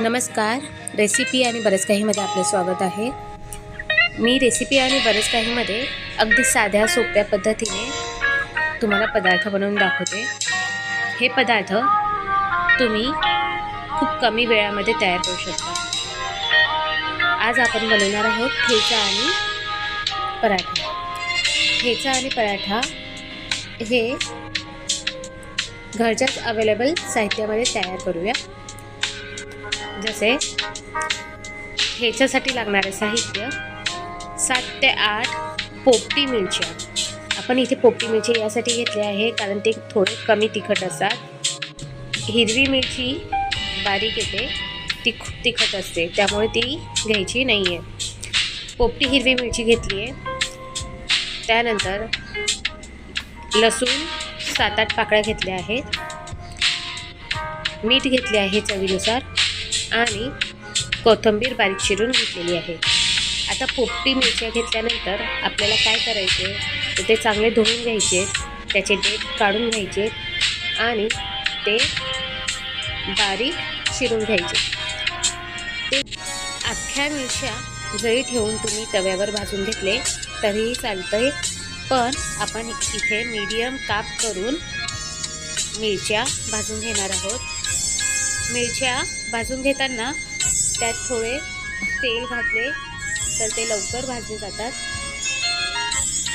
नमस्कार. रेसिपी आणि बरंच काहीमध्ये आपले स्वागत आहे. मी रेसिपी आणि बरंच काहीमध्ये अगदी साध्या सोप्या पद्धतीने तुम्हाला पदार्थ बनवून दाखवते. हे पदार्थ तुम्ही खूप कमी वेळामध्ये तयार करू शकता. आज आपण बनवणार आहोत ठेचा आणि पराठा. ठेचा आणि पराठा हे घरच्याच अवेलेबल साहित्यामध्ये तयार करूया. जसे ह्याच्यासाठी लागणारे साहित्य. सात ते आठ पोपटी मिरच्या. आपण इथे पोपटी मिरची यासाठी घेतली आहे कारण ते थोडे कमी तिखट असतात. हिरवी मिरची बारीक येते ती खूप तिखट असते त्यामुळे ती घ्यायची नाही आहे पोपटी हिरवी मिरची घेतली आहे. त्यानंतर लसूण सात आठ पाकळ्या घेतल्या आहेत. मीठ घेतले आहे चवीनुसार. आणि कोथिंबीर बारीक चिरून घेतलेली आहे. आता पोपटी मिरच्या घेतल्यानंतर आपल्याला काय करायचे? तर ते चांगले धुवून घ्यायचे. त्याचे डेट काढून घ्यायचे आणि ते बारीक चिरून घ्यायचे. ते अख्ख्या मिरच्या जरी ठेवून तुम्ही तव्यावर भाजून घेतले तरीही चालतंय. पण आपण इथे मीडियम काप करून मिरच्या भाजून घेणार आहोत. मिरच्या भाजून घेताना त्यात थोडे तेल घातले तर ते लवकर भाजले जातात.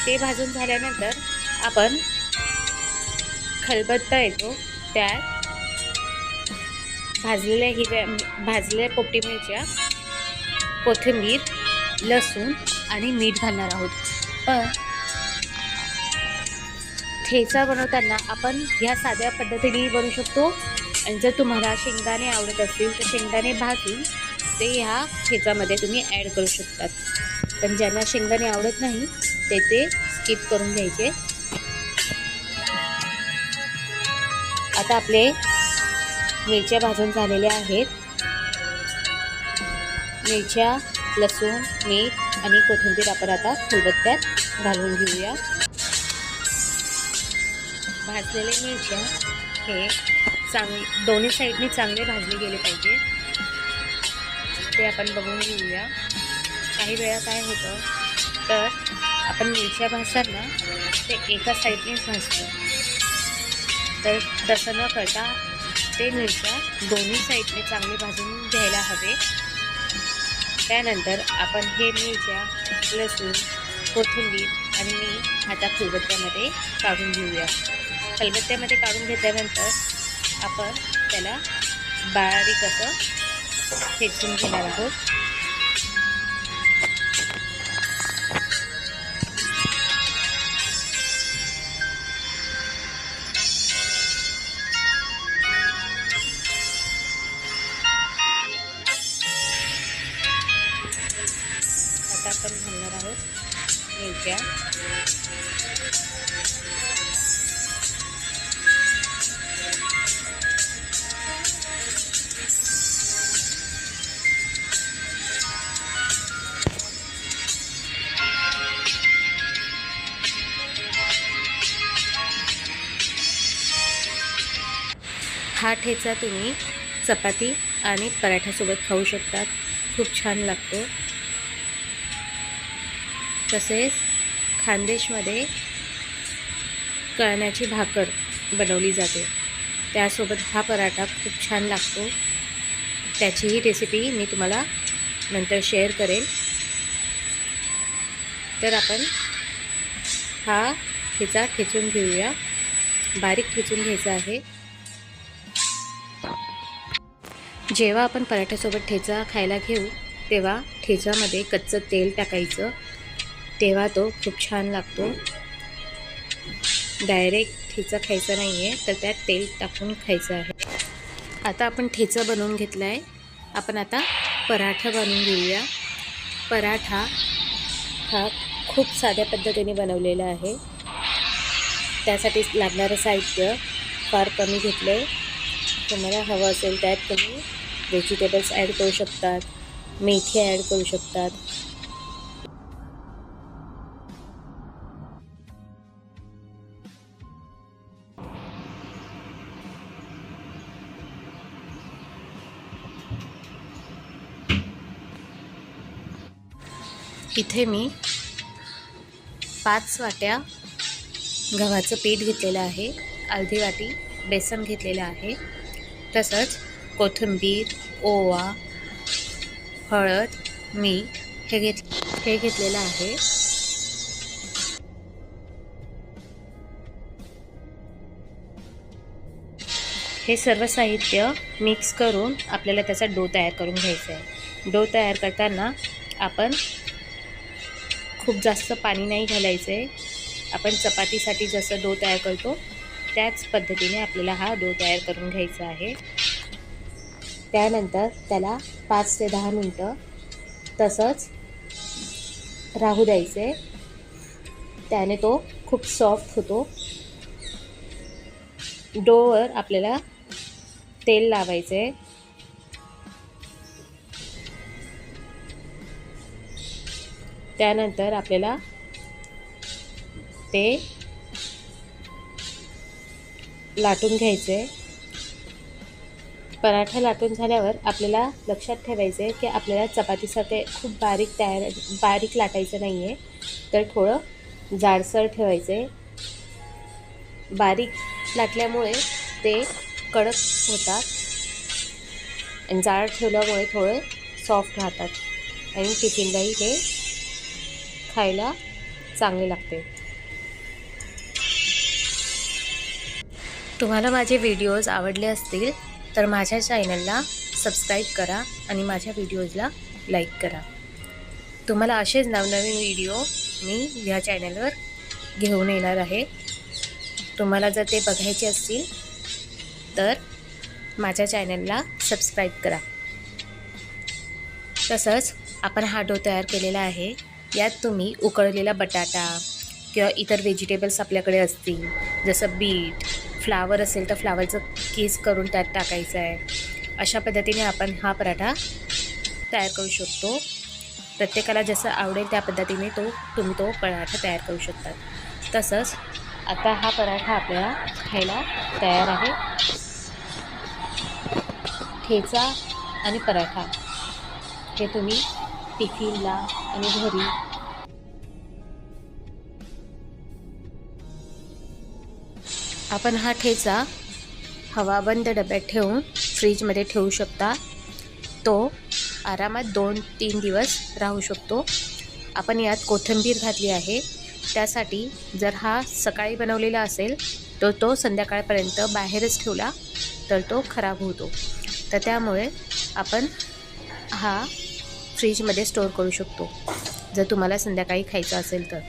ते भाजून झाल्यानंतर आपण खलबत्ता येतो. त्यात भाजलेल्या हिरव्या भाजलेल्या पोपटी मिरच्या कोथिंबीर लसूण आणि मीठ घालणार आहोत. पण ठेचा बनवताना आपण ह्या साध्या पद्धतीने बनवू शकतो. आणि जर तुम्हाला शेंगदाणे आवडत असतील तर शेंगदाणे भाजून ते ह्या ठेचामध्ये तुम्ही ॲड करू शकतात. पण ज्यांना शेंगदाणे आवडत नाही ते ते स्किप करून घ्यायचे. आता आपले मिरच्या भाजून झालेल्या आहेत. मिरच्या लसूण मीठ आणि कोथिंबीर आपण आता फुलबत्त्यात घालून घेऊया. भाजलेले मिरच्या हे चांग दोन्ही साईडनी चांगले भाजले गेले पाहिजे. ते आपण बघून घेऊया. काही वेळा काय होतं तर आपण मिरच्या भाजताना ते एका साईडनेच भाजतो. तर तसं न करता ते मिरच्या दोन्ही साईडने चांगले भाजून घ्यायला हवे. त्यानंतर आपण हे मिरच्या लसूण कोथिंबीर आणि मी आता खलबत्त्यामध्ये काढून घेऊया. खलबत्त्यामध्ये काढून घेतल्यानंतर आपण त्याला बारीक असं ठेचून घेणार आहोत. आता आपण घालणार आहोत मिरच्या. हा ठेचा तुम्ही चपाती आणि पराठ्यासोबत खाऊ शकतात. खूप छान लागतो. तसेच खानदेशमध्ये कळण्याची भाकर बनवली जाते. त्यासोबत हा पराठा खूप छान लागतो. त्याचीही रेसिपी मी तुम्हाला नंतर शेअर करेन. तर आपण हा ठेचा ठेचून घेऊया. बारीक ठेचून घ्यायचा आहे. जेव्हा आपण पराठ्यासोबत ठेचा खायला घेऊ तेव्हा ठेच्यामध्ये कच्चं तेल टाकायचं. तेव्हा तो खूप छान लागतो. डायरेक्ट ठेचा खायचा नाही आहे तर त्यात तेल टाकून खायचं आहे. आता आपण ठेचा बनवून घेतला आहे आपण आता पराठा बनवून घेऊया. पराठा हा खूप साध्या पद्धतीने बनवलेला आहे. त्यासाठी लागणारं साहित्य फार कमी घेतलं आहे तुम्हाला हवं असेल त्यात तुम्ही व्हेजिटेबल्स ॲड करू शकतात मेथी ॲड करू शकतात. इथे मी पाच वाट्या गव्हाचं पीठ घेतलेलं आहे अर्धी वाटी बेसन घेतलेलं आहे. तसंच कोथिंबीर ओवा हळद मीठ हे घेत हे घेतलेलं आहे. हे सर्व साहित्य मिक्स करून आपल्याला त्याचा डो तयार करून घ्यायचा आहे. डो तयार करताना आपण खूप जास्त पाणी नाही घालायचं आहे आपण चपातीसाठी जसं डो तयार करतो त्याच पद्धतीने आपल्याला हा डो तयार करून घ्यायचा आहे. त्यानंतर त्याला पाच ते दहा मिनटं तसंच राहू द्यायचे. त्याने तो खूप सॉफ्ट होतो. डोवर आपल्याला तेल लावायचे. त्यानंतर आपल्याला ते लाटून घ्यायचे. पराठा लाटून झाल्यावर आपल्याला लक्षात ठेवायचं आहे की आपल्याला चपातीसाठी खूप बारीक तयार बारीक लाटायचं नाही आहे तर थोडं जाडसर ठेवायचं आहे बारीक लाटल्यामुळे ते कडक होतात. आणि जाड ठेवल्यामुळे थोडे सॉफ्ट राहतात. आणि टिफिनलाही ते खायला चांगले लागते. तुम्हाला माझे व्हिडिओज आवडले असतील तर माझ्या चॅनलला सबस्क्राईब करा आणि माझ्या व्हिडिओजला लाईक करा. तुम्हाला असेच नवनवीन व्हिडिओ मी ह्या चॅनलवर घेऊन येणार आहे. तुम्हाला जर ते बघायचे असतील तर माझ्या चॅनलला सबस्क्राईब करा. तसंच आपण हा डो तयार केलेला आहे. यात तुम्ही उकळलेला बटाटा किंवा इतर व्हेजिटेबल्स आपल्याकडे असतील जसं बीट फ्लावर असेल तर फ्लावरचं केस करून त्यात टाकायचं आहे. अशा पद्धतीने आपण हा पराठा तयार करू शकतो. प्रत्येकाला जसं आवडेल त्या पद्धतीने तो तुम्ही तो पराठा तयार करू शकतात. तसंच आता हा पराठा आपल्याला खायला तयार आहे. ठेचा आणि पराठा हे तुम्ही टिफिनला आणि घरी आपण हा ठेचा हवाबंद डब्यात ठेवून फ्रीजमध्ये ठेवू शकता. तो आरामात दोन तीन दिवस राहू शकतो. आपण यात कोथिंबीर घातली आहे. त्यासाठी जर हा सकाळी बनवलेला असेल तर तो संध्याकाळपर्यंत बाहेरच ठेवला तर तो खराब होतो. तर त्यामुळे आपण हा फ्रीजमध्ये स्टोअर करू शकतो. जर तुम्हाला संध्याकाळी खायचं असेल तर.